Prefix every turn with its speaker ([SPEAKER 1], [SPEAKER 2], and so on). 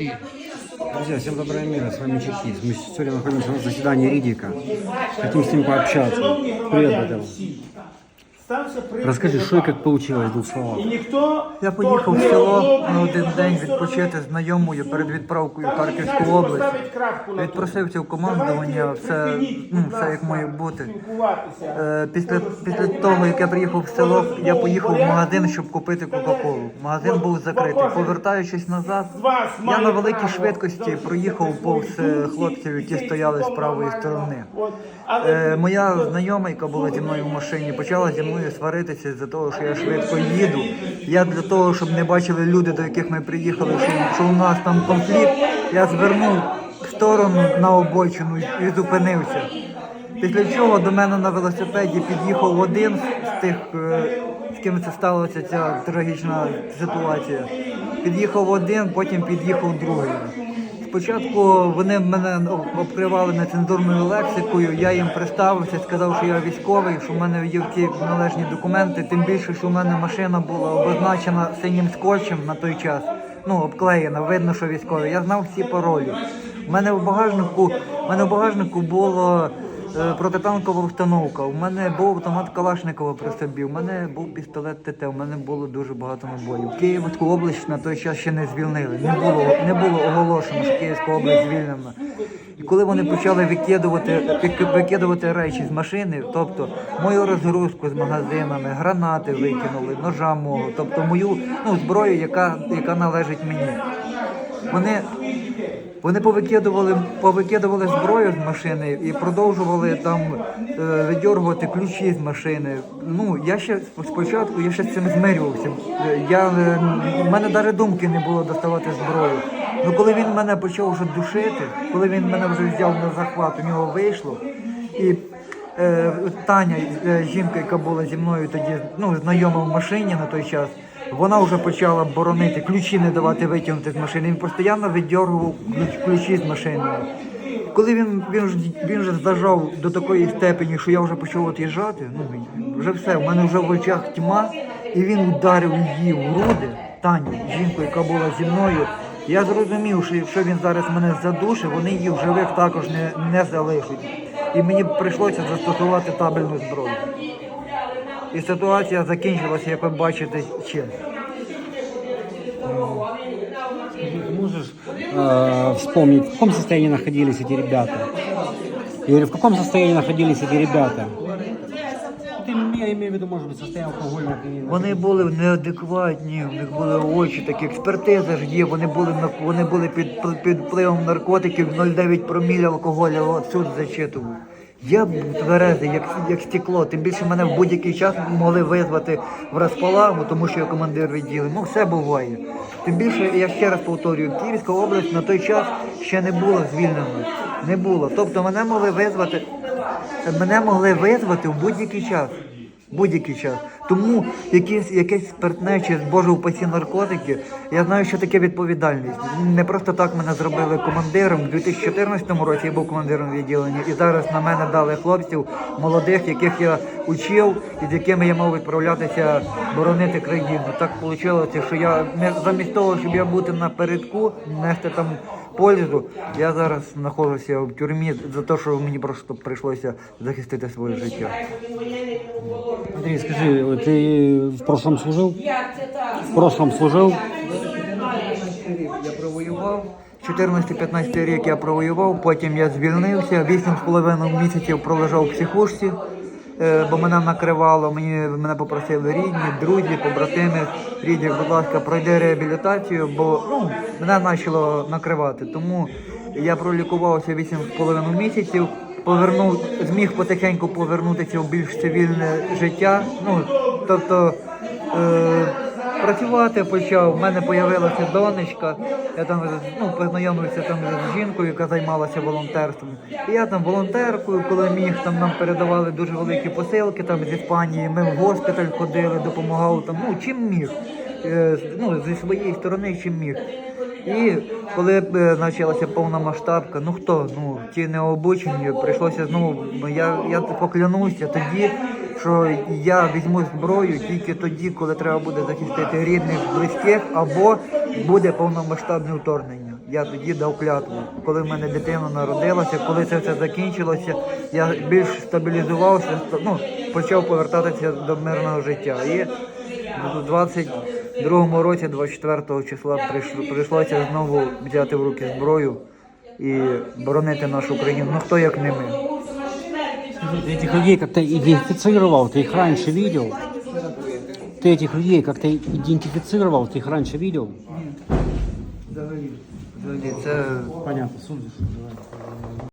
[SPEAKER 1] Друзья, всем доброе мира, с вами Чехис. Мы сегодня находимся на заседании Ридика. Хотим с ним пообщаться. Привет, Бател. Расскажи, что и как получилось в двух словах.
[SPEAKER 2] Я поїхав в село на один день відпочити з знайомою перед відправкою в Харківську область. Відпросився в командування, все, ну, все як має бути. Е, Після, після того, як я приїхав в село, я поїхав в магазин, щоб купити Кока-Колу. Магазин був закритий. Повертаючись назад, я на великій швидкості проїхав повз е, хлопців, які стояли з правої сторони. Е, моя знайома, яка була зі мною в машині, почала зі мною сваритися за того, що я швидко їду. Я для того, щоб не бачили люди, до яких ми приїхали, що, що у нас там конфлікт, я звернув в сторону на обочину і зупинився. Після чого до мене на велосипеді під'їхав один з тих, е, з ким це сталася ця трагічна ситуація. Під'їхав один, потім під'їхав другий. Спочатку вони мене обкривали нецензурною лексикою, я їм представився, сказав, що я військовий, що в мене є всі належні документи, тим більше, що в мене машина була обозначена синім скотчем на той час. Ну, обклеєна, видно, що військовий. Я знав всі паролі. У мене в багажнику, в мене в багажнику було протитанкова установка. У мене був автомат Калашникова при собі. У мене був пістолет ТТ. У мене було дуже багато набоїв. Київську область на той час ще не звільнили. Не було не було оголошено, що Київська область звільнена. І коли вони почали викидувати, викидувати речі з машини, тобто мою розгрузку з магазинами, гранати викинули, ножа мого, тобто мою ну, зброю, яка, яка належить мені. Вони вони повикидували, повикидували зброю з машини і продовжували там е, видьоргувати ключі з машини. Ну я ще спочатку я ще з цим змирювався. Я е, в мене навіть думки не було доставати зброю. Ну коли він мене почав вже душити, коли він мене вже взяв на захват, у нього вийшло і. Е, Таня, е, жінка, яка була зі мною тоді, ну, знайома в машині на той час, вона вже почала боронити, ключі не давати витягнути з машини. Він постійно видьоргував ключ- ключі з машини. Коли він, він, ж- він вже зажав до такої степені, що я вже почав від'їжджати, ну вже все, в мене вже в очах тьма, і він ударив її в груди, Таню, жінку, яка була зі мною. Я зрозумів, що якщо він зараз мене задушить, вони її в живих також не, не залишать. І мені прийшлося застосувати табельну зброю. І ситуація закінчилася, як ви бачите, чим.
[SPEAKER 1] Ты можешь э, вспомнить, в каком состоянии находились эти ребята? Я говорю, в каком состоянии находились эти ребята? Ты, я имею в виду, может быть, состояние алкогольного опьянения.
[SPEAKER 2] Вони були неадекватні, у них були очі, такі експертиза ж є. Вони були на вони були під, під впливом наркотиків 0,9 проміля алкоголю. От суд зачитував. Я був тверезий, як, як стекло. Тим більше мене в будь-який час могли визвати в розпалагу, тому що я командир відділу. Ну все буває. Тим більше, я ще раз повторюю, Київська область на той час ще не була звільнена. Не було. Тобто мене могли визвати, мене могли визвати в будь-який час. Будь-який час. Тому якісь, якесь спиртне чи боже упасі наркотики, я знаю, що таке відповідальність. Не просто так мене зробили командиром. У 2014 році я був командиром відділення, і зараз на мене дали хлопців молодих, яких я учив і з якими я мав відправлятися боронити країну. Так вийшло, що я замість того, щоб я бути напередку, нести там пользу, я зараз знаходжуся в тюрмі за те, що мені просто прийшлося захистити своє життя.
[SPEAKER 1] Андрей, скажи, ты в прошлом служил? В прошлом служил?
[SPEAKER 2] Я провоював. 14-15 рік я провоював, потім я звільнився, 8,5 місяців пролежав в психушці, бо мене накривало, мені мене попросили рідні, друзі, побратими. Рідні, будь ласка, пройди реабілітацію, бо ну, мене почало накривати. Тому я пролікувався 8,5 місяців, повернув, зміг потихеньку повернутися в більш цивільне життя. Ну, тобто е, Працювати почав, в мене з'явилася донечка, я там ну, познайомився там з жінкою, яка займалася волонтерством. І я там волонтеркою, коли міг, там нам передавали дуже великі посилки там з Іспанії, ми в госпіталь ходили, допомагав там, ну чим міг. Е, ну, зі своєї сторони чим міг. І коли е, почалася повномасштабка, ну хто, ну ті необучені, прийшлося знову. Я, я поклянуся тоді, що я візьму зброю тільки тоді, коли треба буде захистити рідних, близьких, або буде повномасштабне вторгнення. я тоді дав клятву. Коли в мене дитина народилася, коли це все закінчилося, я більш стабілізувався, ну, почав повертатися до мирного життя. І у 22-му році, 24 числа, прийшло, прийшлося знову взяти в руки зброю і боронити нашу країну. Ну хто як не ми
[SPEAKER 1] Ты этих людей как-то идентифицировал, ты их раньше видел? Ты этих людей как-то идентифицировал, ты их раньше видел?
[SPEAKER 2] Взагалі, взагалі, це
[SPEAKER 1] Понятно, судишь. давай.